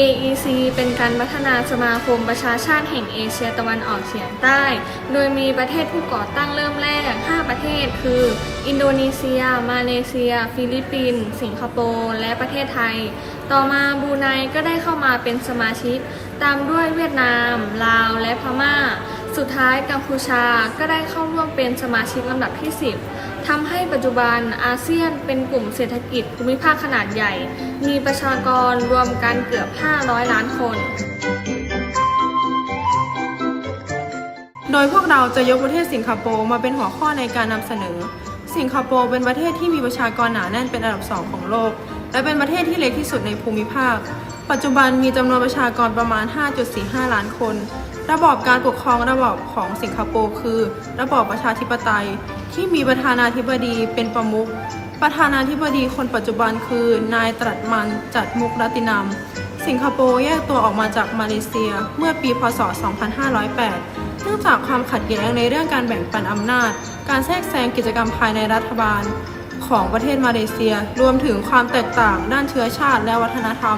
AEC เป็นการพัฒนาสมาคมประชาชาติแห่งเอเชียตะวันออกเฉียงใต้ โดยมีประเทศผู้ก่อตั้งเริ่มแรก 5 ประเทศคือ อินโดนีเซีย มาเลเซีย ฟิลิปปินส์ สิงคโปร์ และประเทศไทย ต่อมาบรูไนก็ได้เข้ามาเป็นสมาชิก ตามด้วยเวียดนาม ลาว และพม่า สุดท้ายกัมพูชาก็ได้เข้าร่วมเป็นสมาชิกลำดับที่ 10 ทำให้ปัจจุบันอาเซียนเป็นกลุ่มเศรษฐกิจภูมิภาคขนาดใหญ่ มีประชากรรวมกันเกือบ 500 ล้านคน โดยพวกเราจะยกประเทศสิงคโปร์มาเป็นหัวข้อในการนำเสนอ สิงคโปร์เป็นประเทศที่มีประชากรหนาแน่นเป็นอันดับสองของโลก และเป็นประเทศที่เล็กที่สุดในภูมิภาค ปัจจุบันมีจำนวนประชากรประมาณ 5.45 ล้านคน ระบอบการปกครองระบอบของสิงคโปร์คือ ระบอบประชาธิปไตย ที่มีประธานาธิบดีเป็นประมุขประธานาธิบดีคนปัจจุบันคือ นายตรัสมันจัดมุกรัตินำสิงคโปร์แยกตัวออกมาจากมาเลเซียเมื่อปีพศ 2508 เนื่องจากความขัดแย้งในเรื่องการแบ่งปันอำนาจ การแทรกแซงกิจกรรมภายในรัฐบาลของประเทศมาเลเซีย รวมถึงความแตกต่างด้านเชื้อชาติและวัฒนธรรม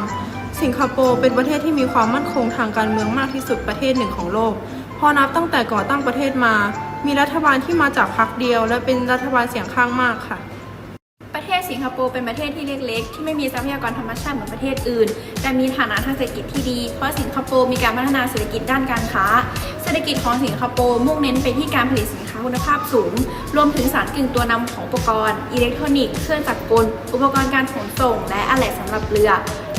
สิงคโปร์เป็นประเทศที่มีความมั่นคงทางการเมืองมากที่สุดประเทศหนึ่งของโลก พอนับตั้งแต่ก่อตั้งประเทศมา มีรัฐบาลที่มาจากพรรคเดียว และเป็นรัฐบาลเสียงข้างมากค่ะ ประเทศสิงคโปร์เป็นประเทศที่เล็กๆ ที่ไม่มีทรัพยากรธรรมชาติเหมือนประเทศอื่น แต่มีฐานะทางเศรษฐกิจที่ดี เพราะสิงคโปร์มีการพัฒนาเศรษฐกิจด้านการค้า เศรษฐกิจของสิงคโปร์มุ่งเน้นไปที่การผลิตสินค้าคุณภาพสูง รวมถึงสารกึ่งตัวนำของอุปกรณ์ อิเล็กทรอนิกส์ เครื่องจักรกล อุปกรณ์การขนส่ง และอะไหล่สำหรับเรือ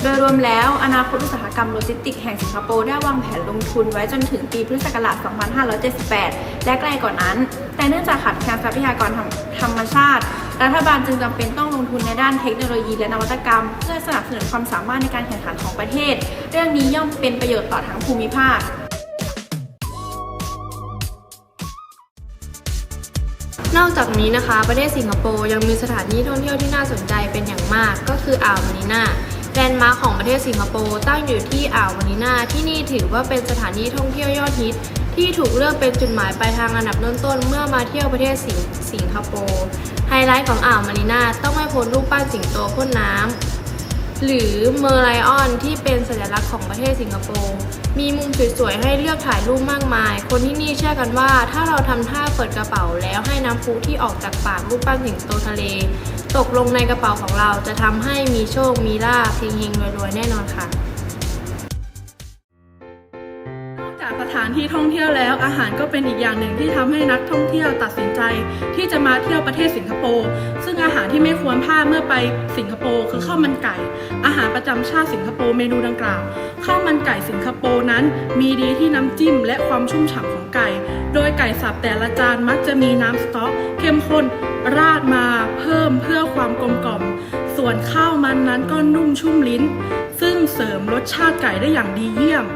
โดยรวมแล้วอนาคตอุตสาหกรรมโลจิสติกส์แห่งสิงคโปร์ได้วางแผนลงทุนไว้จนถึงปีพุทธศักราช 2578 และไกลกว่านั้น แต่เนื่องจากขาดแคลนทรัพยากรธรรมชาติ รัฐบาลจึงจำเป็นต้องลงทุนในด้านเทคโนโลยีและนวัตกรรม เพื่อสนับสนุนความสามารถในการแข่งขันของประเทศ เรื่องนี้ย่อมเป็นประโยชน์ต่อทั้งภูมิภาค นอกจากนี้นะคะ ประเทศสิงคโปร์ยังมีสถานที่ท่องเที่ยวที่น่าสนใจเป็นอย่างมาก ก็คืออ่าวมานินา ลนด์มาร์คของประเทศสิงคโปร์ตั้งอยู่ที่อ่าวมานินาที่นี่ถือว่าเป็นสถานที่ท่องเที่ยวยอดฮิต ที่ถูกเลือกเป็นจุดหมายปลายทางอันดับต้นๆเมื่อมาเที่ยวประเทศสิงสิงคโปร์ไฮไลท์ของอ่าวมานินาต้องไม่พ้นรูปปั้นสิงโตพ่นน้ำ หรือเมอร์ไลออนที่เป็นสัญลักษณ์ของประเทศสิงคโปร์ มีมุมสวยๆ ให้เลือกถ่ายรูปมากมาย คนที่นี่เชื่อกันว่า ถ้าเราทำท่าเปิดกระเป๋าแล้วให้น้ำพุที่ออกจากปากรูปปั้นสิงโตทะเล ตกลงในกระเป๋าของเราจะทำให้มีโชค มีลาภเฮงๆรวยๆ แน่นอนค่ะ สถานที่ท่องเที่ยวแล้ว อาหารก็เป็นอีกอย่างหนึ่งที่ทำให้นักท่องเที่ยวตัดสินใจ ที่จะมาเที่ยวประเทศสิงคโปร์ซึ่งอาหารที่ไม่ควรพลาดเมื่อไปสิงคโปร์คือข้าวมันไก่ อาหารประจำชาติสิงคโปร์เมนูดังกล่าวข้าวมันไก่สิงคโปร์นั้น มีดีที่น้ำจิ้ม และความชุ่มฉ่ำของไก่ โดยไก่สับแต่ละจานมักจะมีน้ำสต๊อกเข้มข้นราดมาเพิ่มเพื่อความกลมกล่อม ส่วนข้าวมันนั้นก็นุ่มชุ่มลิ้น ซึ่งเสริมรสชาติไก่ได้อย่างดีเยี่ยม